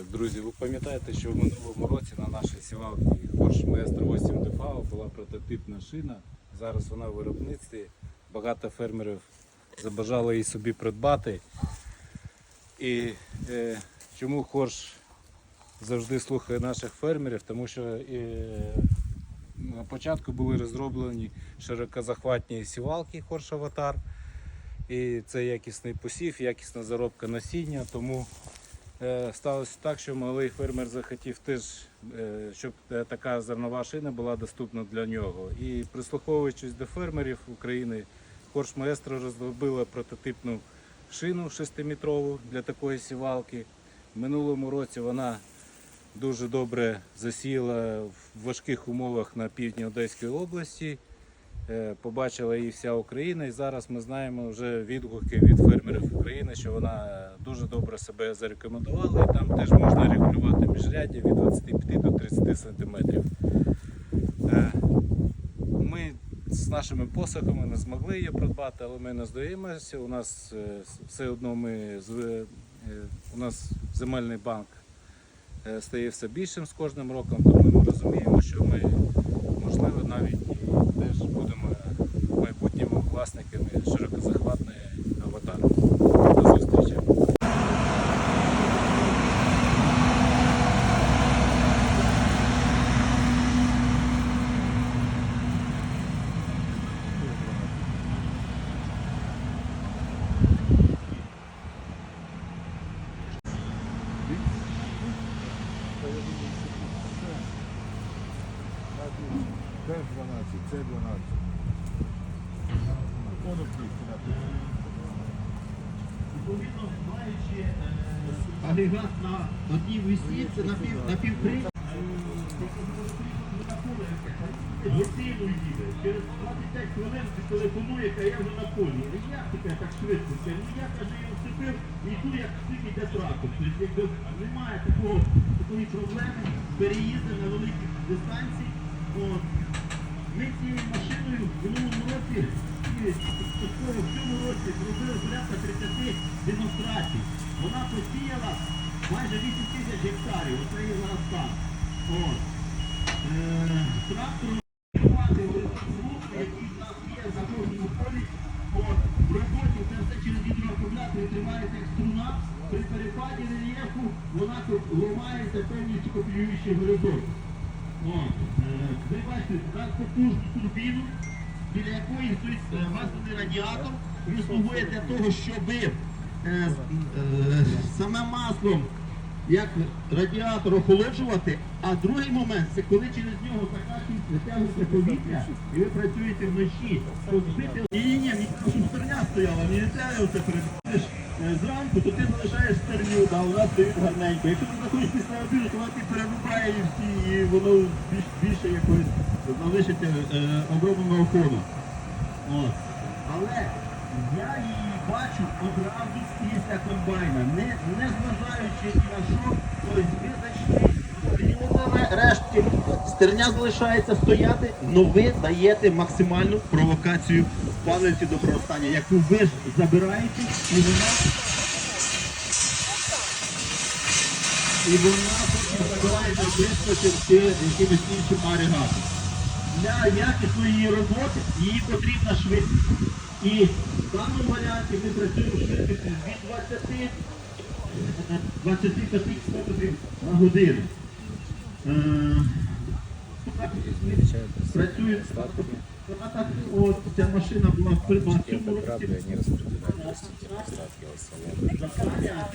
Друзі, ви пам'ятаєте, що в минулому році на нашій сівалці Porsche Maestro 8 DV була прототипна шина. Зараз вона в виробництві. Багато фермерів забажали її собі придбати. І е, чому Хорш завжди слухає наших фермерів? Тому що е, на початку були розроблені широкозахватні сівалки Хорш Аватар. І це якісний посів, якісна заробка насіння. Тому сталося так, що малий фермер захотів теж, е, щоб е, така зернова шина була доступна для нього. І прислуховуючись до фермерів України, Хорш Маестро розробила прототипну шину 6-метрову для такої сівалки. В минулому році вона дуже добре засіяла в важких умовах на півдні Одеської області. Е, Побачила її вся Україна, і зараз ми знаємо вже відгуки від фермерів України, що вона дуже добре себе зарекомендувала, і там теж можна регулювати міжряддя від 25 до 30 сантиметрів. Е, Ми з нашими посохами не змогли її придбати, але ми не здаємося. У нас е, все одно ми е, у нас земельний банк стає все більшим з кожним роком, тому ми розуміємо, що ми можливо навіть теж будемо майбутніми власниками широкозахватної Це 12, це 12. Воно. Відповідно, маючи агрегат на одній висі, це на пів на їде. Через 25 хвилин ти телефонує, каже, я вже на полі. Як таке так швидко? Каже, Ну я каже, я вступив і йду, як стільки йде трактор. Тобто якби немає такого, такої проблеми з переїздом на великі дистанції. От. Ми цією машиною в минулому році і в цьому році зробили порядка 30 демонстрацій. Вона посіяла майже 8 тисяч гектарів. Оце є зараз так. Е, Трактором керувати звук, який в нас є на кожному полі. В роботі це все через гідроакумулятор тримається як струна. При перепаді рельєфу вона ламається повністю копіюючи горизонт. Ви бачите надпотужну турбіну, біля якої стоїть е, масляний радіатор. Він для того, щоб е, е, саме маслом як радіатор охолоджувати, а другий момент це коли через нього така витягується повітря і ви працюєте вночі, то збити. Ні, ні, ні, щоб стерня стояла, не треба оце передбачиш. Зранку, то ти залишаєш стерню, да, вона стоїть гарненько. Якщо ти заходиш після обіду, то вона ти перерубає і всі, і воно більш, більше якось залишиться е, обробленого фону. От. Але я її бачу одразу після комбайна, не, не зважаючи ні на що, тобто ви зайшли, рештки, стерня залишається стояти, але ви даєте максимальну провокацію палиці до проростання, яку ви ж забираєте, і вона і вона потім забирається швидко чи якимось іншим агрегатом для якісної її роботи її потрібна швидкість. І в даному варіанті ми працюємо швидкістю від 20 25 км на годину. Е, Працює вона так, от ця машина була в остатки Завдання